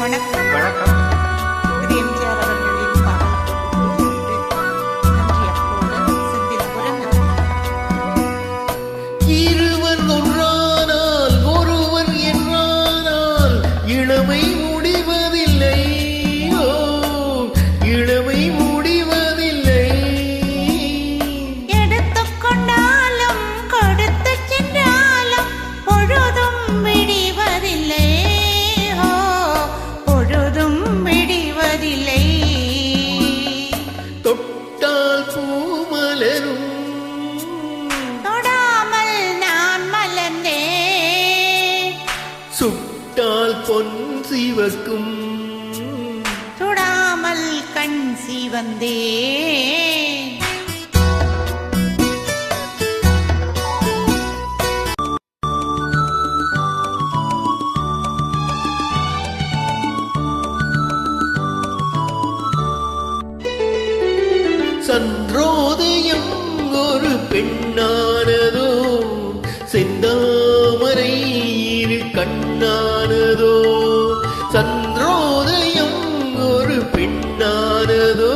வணக்கம். வணக்கம் சுட்டால் பொன் சிவக்கும். சுடாமல் கண் சிவந்தே சன்றோதயம் ஒரு பெண்ணா. பின்னானதோ சந்திரோதயம் ஒரு பின்னானதோ.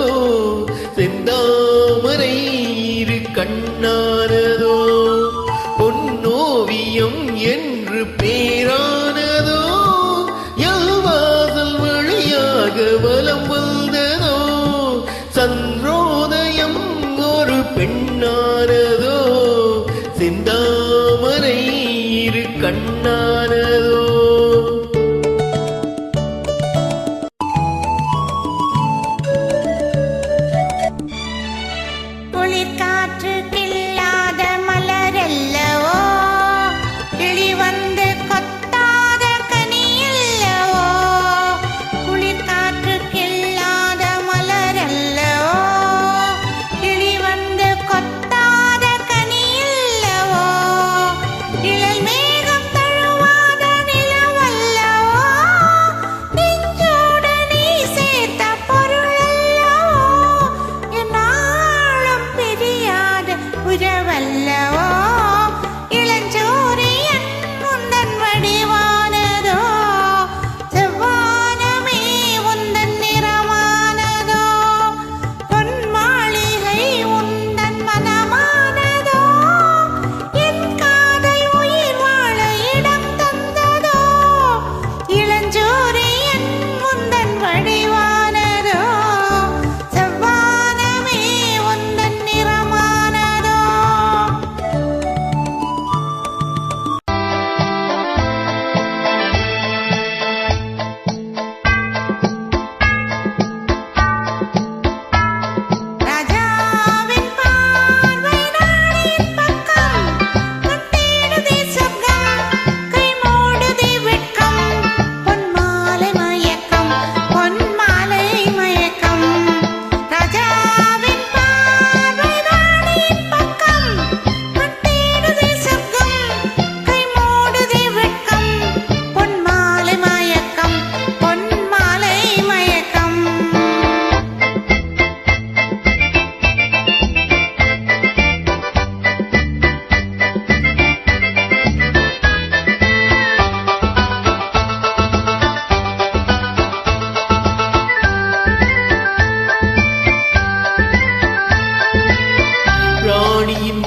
ராணியின்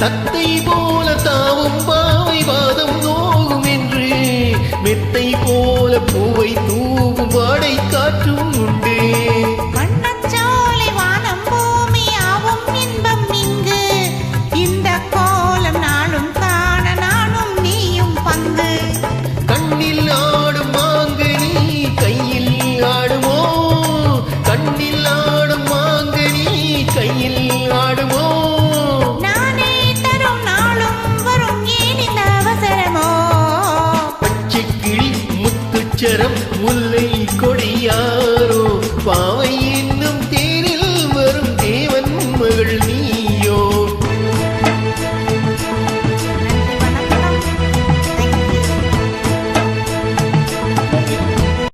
தத்தை போல தாவும் பாவை வாதம் நோகும் என்று மெத்தை போல பூவை தூவும் வாடை காற்றும் உண்டு. will leave.